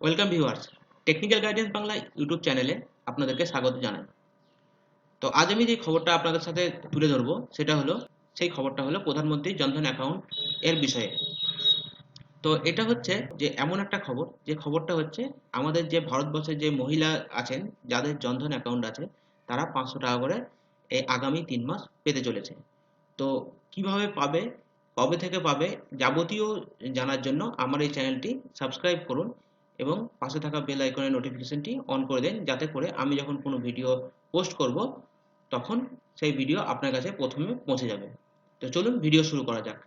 Welcome viewers technical guidance Bangla YouTube চ্যানেলে আপনাদেরকে স্বাগত জানাই। তো আজ আমি যে খবরটা আপনাদের সাথে তুলে ধরবো, সেটা হলো, সেই খবরটা হলো প্রধানমন্ত্রী জনধন অ্যাকাউন্ট এর বিষয়ে। তো এটা হচ্ছে যে এমন একটা খবর, যে খবরটা হচ্ছে আমাদের যে ভারতবর্ষের যে মহিলা আছেন, যাদের জনধন অ্যাকাউন্ট আছে, তারা পাঁচশো টাকা করে এই আগামী তিন মাস পেতে চলেছে। তো কীভাবে পাবে, কবে থেকে পাবে, যাবতীয় জানার জন্য আমার এই চ্যানেলটি সাবস্ক্রাইব করুন। এবং পাশে থাকা বেল আইকনের নোটিফিকেশনটি অন করে দেন, যাতে করে আমি যখন কোনো ভিডিও পোস্ট করব, তখন সেই ভিডিও আপনার কাছে প্রথমে পৌঁছে যাবে। তো চলুন ভিডিও শুরু করা যাক।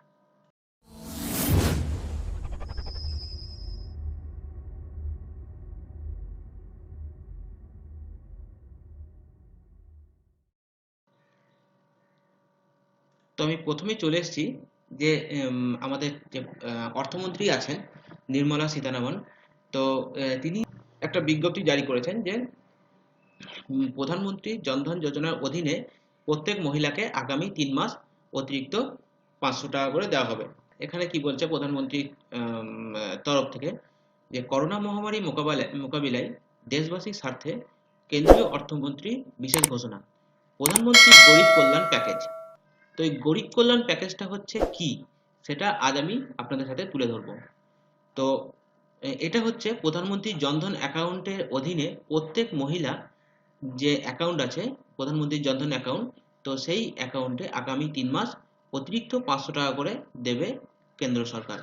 তো আমি প্রথমেই চলে এসেছি যে আমাদের যে অর্থমন্ত্রী আছেন নির্মলা সীতারামন তো তিনি একটা বিজ্ঞপ্তি জারি করেছেন যে প্রধানমন্ত্রী জনধন যোজনার অধীনে প্রত্যেক মহিলাকে আগামী তিন মাস অতিরিক্ত পাঁচশো টাকা করে দেওয়া হবে। এখানে কি বলছে আহ, তরফ থেকে? যে করোনা মহামারী মোকাবেলায় মোকাবিলায় দেশবাসীর স্বার্থে কেন্দ্রীয় অর্থমন্ত্রী বিশেষ ঘোষণা। প্রধানমন্ত্রী গরিব কল্যাণ প্যাকেজ। তো এই গরিব কল্যাণ প্যাকেজটা হচ্ছে কি? সেটা আজ আমি আপনাদের সাথে তুলে ধরবো। তো এটা হচ্ছে প্রধানমন্ত্রী জনধন অ্যাকাউন্টের অধীনে প্রত্যেক মহিলা যে অ্যাকাউন্ট আছে, প্রধানমন্ত্রী জনধন অ্যাকাউন্ট, তো সেই অ্যাকাউন্টে আগামী তিন মাস অতিরিক্ত পাঁচশো টাকা করে দেবে কেন্দ্র সরকার।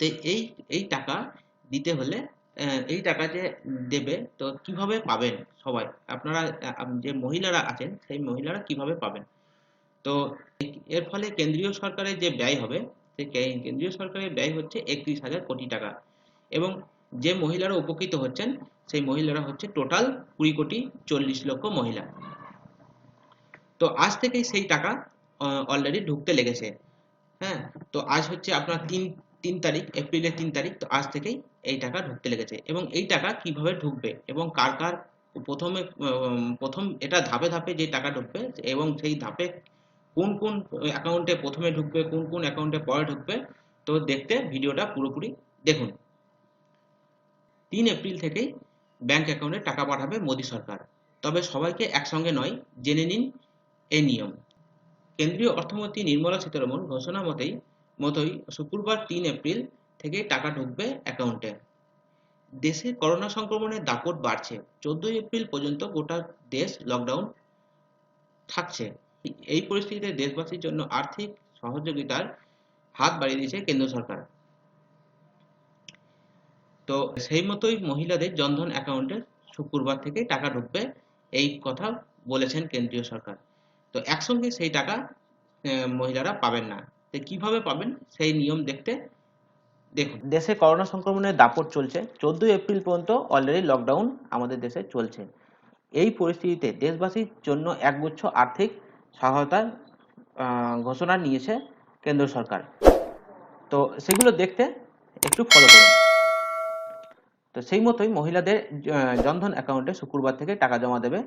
তো এই এই টাকা দিতে হলে এই টাকা যে দেবে, তো কীভাবে পাবেন সবাই? আপনারা যে মহিলারা আছেন, সেই মহিলারা কীভাবে পাবেন? তো এর ফলে কেন্দ্রীয় সরকারের যে ব্যয় হবে সেই কেন্দ্রীয় সরকারের ব্যয় হচ্ছে একত্রিশ হাজার কোটি টাকা। এবং যে মহিলারা উপকৃত হচ্ছেন, সেই মহিলারা হচ্ছে টোটাল কুড়ি কোটি চল্লিশ লক্ষ মহিলা। তো আজ থেকেই সেই টাকা অলরেডি ঢুকতে লেগেছে। হ্যাঁ তো আজ হচ্ছে আপনার তিন তিন তারিখ, এপ্রিলের তিন তারিখ, তো আজ থেকেই এই টাকা ঢুকতে লেগেছে। এবং এই টাকা কীভাবে ঢুকবে এবং কার কার প্রথমে প্রথম এটা ধাপে ধাপে যে টাকা ঢুকবে এবং সেই ধাপে কোন কোন অ্যাকাউন্টে প্রথমে ঢুকবে, কোন কোন অ্যাকাউন্টে পরে ঢুকবে, তো দেখতে ভিডিওটা পুরোপুরি দেখুন। তিন এপ্রিল থেকেই ব্যাংক অ্যাকাউন্টে টাকা পাঠাবে মোদী সরকার। তবে সবাইকে একসঙ্গে নয়, জেনে নিন এ নিয়ম। কেন্দ্রীয় অর্থমন্ত্রী নির্মলা সীতারমন ঘোষণা মতেই, মতোই শুক্রবার তিন এপ্রিল থেকে টাকা ঢুকবে অ্যাকাউন্টে দেশে করোনা সংক্রমণের দাপট বাড়ছে। চোদ্দই এপ্রিল পর্যন্ত গোটা দেশ লকডাউন থাকছে। এই পরিস্থিতিতে দেশবাসীর জন্য আর্থিক সহযোগিতার হাত বাড়িয়ে দিয়েছে কেন্দ্র সরকার। তো সেই মতোই মহিলাদের জনধন অ্যাকাউন্টে শুক্রবার থেকে টাকা ঢুকবে এই কথা বলেছেন কেন্দ্রীয় সরকার। তো একসঙ্গে সেই টাকা মহিলারা পাবেন না। তো কীভাবে পাবেন সেই নিয়ম দেখতে দেখুন। দেশে করোনা সংক্রমণের দাপট চলছে। চোদ্দই এপ্রিল পর্যন্ত অলরেডি লকডাউন আমাদের দেশে চলছে। এই পরিস্থিতিতে দেশবাসীর জন্য একগুচ্ছ আর্থিক সহায়তার ঘোষণা নিয়েছে কেন্দ্র সরকার। তো সেগুলো দেখতে একটু ফলো করুন। তো সেই মতোই মহিলাদের জনধন অ্যাকাউন্টে শুক্রবার থেকে টাকা জমা দেবে।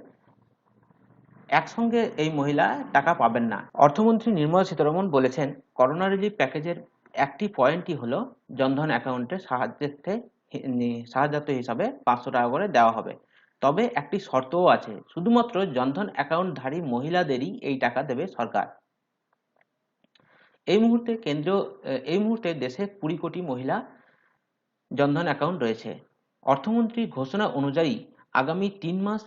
একসঙ্গে এই মহিলা টাকা পাবেন না। অর্থমন্ত্রী নির্মলা সীতারমন বলেছেন করোনা রিলিফ প্যাকেজের একটি পয়েন্টই হলো জনধন অ্যাকাউন্টে সাহায্যার্থে সাহায্যার্থ হিসাবে পাঁচশো টাকা করে দেওয়া হবে। তবে একটি শর্তও আছে, শুধুমাত্র জনধন অ্যাকাউন্টধারী মহিলাদেরই এই টাকা দেবে সরকার। এই মুহূর্তে কেন্দ্র এই মুহূর্তে দেশে কুড়ি কোটি মহিলা জনধন অ্যাকাউন্ট রয়েছে। অর্থমন্ত্রীর ঘোষণা অনুযায়ী আগামী তিন মাস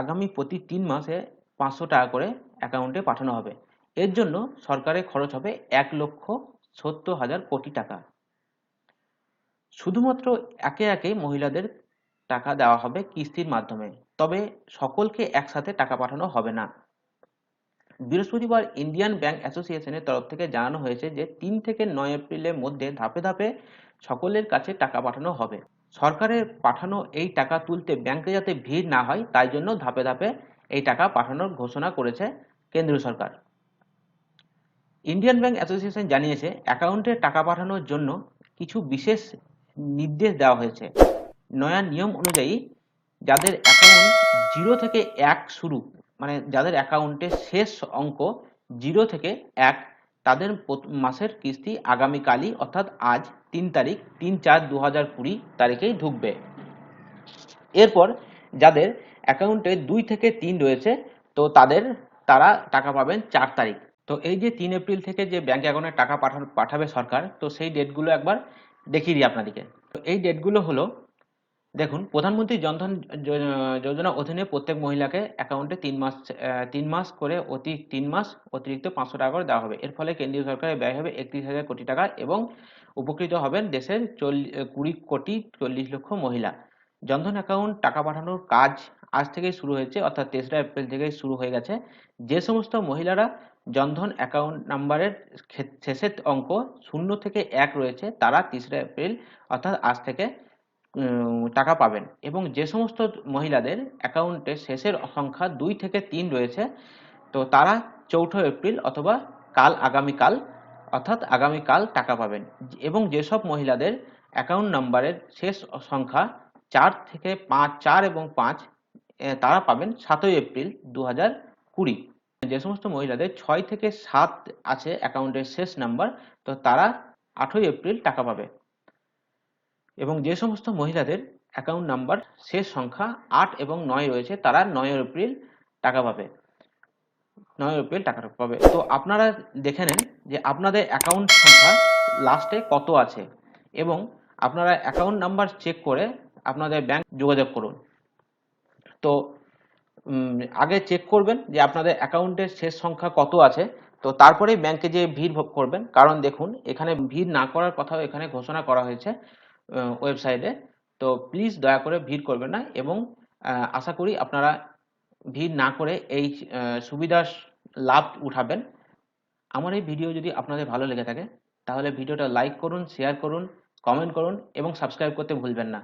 আগামী প্রতি তিন মাসে পাঁচশো টাকা করে অ্যাকাউন্টে পাঠানো হবে। এর জন্য সরকারের খরচ হবে এক লক্ষ সত্তর হাজার কোটি টাকা। শুধুমাত্র একে একে মহিলাদের টাকা দেওয়া হবে কিস্তির মাধ্যমে, তবে সকলকে একসাথে টাকা পাঠানো হবে না। বৃহস্পতিবার ইন্ডিয়ান ব্যাংক অ্যাসোসিয়েশনের তরফ থেকে জানানো হয়েছে যে তিন থেকে নয় এপ্রিলের মধ্যে ধাপে ধাপে সকলের কাছে টাকা পাঠানো হবে। সরকারের পাঠানো এই টাকা তুলতে ব্যাংকে যাতে ভিড় না হয়, তাই জন্য ধাপে ধাপে এই টাকা পাঠানোর ঘোষণা করেছে কেন্দ্রীয় সরকার। ইন্ডিয়ান ব্যাংক অ্যাসোসিয়েশন জানিয়েছে, অ্যাকাউন্টে টাকা পাঠানোর জন্য কিছু বিশেষ নির্দেশ দেওয়া হয়েছে। নয়া নিয়ম অনুযায়ী যাদের অ্যাকাউন্ট জিরো থেকে এক শুরু মানে যাদের অ্যাকাউন্টের শেষ অঙ্ক জিরো থেকে এক তাদের মাসের কিস্তি আগামীকালই, অর্থাৎ আজ তিন তারিখ, তিন চার দু হাজার কুড়ি তারিখেই ঢুকবে। এরপর যাদের অ্যাকাউন্টে দুই থেকে তিন রয়েছে, তো তাদের তারা টাকা পাবেন চার তারিখ। তো এই যে তিন এপ্রিল থেকে যে ব্যাংক অ্যাকাউন্টে টাকা পাঠাবে সরকার, তো সেই ডেটগুলো একবার দেখিয়ে দিই আপনাদেরকে। তো এই ডেটগুলো হলো দেখুন, প্রধানমন্ত্রী জনধন যোজনা অধীনে প্রত্যেক মহিলাকে অ্যাকাউন্টে তিন মাস তিন মাস করে অতি, তিন মাস অতিরিক্ত পাঁচশো টাকা করে দেওয়া হবে। এর ফলে কেন্দ্রীয় সরকারের ব্যয় হবে একত্রিশ হাজার কোটি টাকা এবং উপকৃত হবেন দেশের চল্লিশ কুড়ি কোটি চল্লিশ লক্ষ মহিলা। জনধন অ্যাকাউন্ট টাকা পাঠানোর কাজ আজ থেকেই শুরু হয়েছে, অর্থাৎ তেসরা এপ্রিল থেকেই শুরু হয়ে গেছে। যে সমস্ত মহিলারা জনধন অ্যাকাউন্ট নাম্বারের শেষের অঙ্ক শূন্য থেকে এক রয়েছে, তারা তেসরা এপ্রিল, অর্থাৎ আজ থেকে টাকা পাবেন। এবং যে সমস্ত মহিলাদের অ্যাকাউন্টে শেষের সংখ্যা দুই থেকে তিন রয়েছে, তো তারা চৌঠা এপ্রিল অথবা কাল আগামীকাল, অর্থাৎ আগামীকাল টাকা পাবেন। এবং যেসব মহিলাদের অ্যাকাউন্ট নাম্বারের শেষ সংখ্যা চার থেকে পাঁচ, চার এবং পাঁচ তারা পাবেন সাতই এপ্রিল দু হাজার কুড়ি। যে সমস্ত মহিলাদের ছয় থেকে সাত আছে অ্যাকাউন্টের শেষ নাম্বার তো তারা আটই এপ্রিল টাকা পাবে। এবং যে সমস্ত মহিলাদের অ্যাকাউন্ট নাম্বার শেষ সংখ্যা আট এবং নয় রয়েছে, তারা নয় এপ্রিল টাকা পাবে। নয় এপ্রিল টাকা পাবে। তো আপনারা দেখে নেন যে আপনাদের অ্যাকাউন্ট সংখ্যা লাস্টে কত আছে এবং আপনারা অ্যাকাউন্ট নাম্বার চেক করে আপনাদের ব্যাংক যোগাযোগ করুন। তো আগে চেক করবেন যে আপনাদের অ্যাকাউন্টের শেষ সংখ্যা কত আছে। তো তারপরে ব্যাংকে যে ভিড় করবেন। কারণ দেখুন, এখানে ভিড় না করার কথাও এখানে ঘোষণা করা হয়েছে। ওয়েবসাইটে তো প্লিজ দয়া করে ভিড় করবেন না এবং আশা করি আপনারা ভিড় না করে এই সুবিধার লাভ উঠাবেন। আমার এই ভিডিও যদি আপনাদের ভালো লেগে থাকে, তাহলে ভিডিওটা লাইক করুন শেয়ার করুন কমেন্ট করুন এবং সাবস্ক্রাইব করতে ভুলবেন না।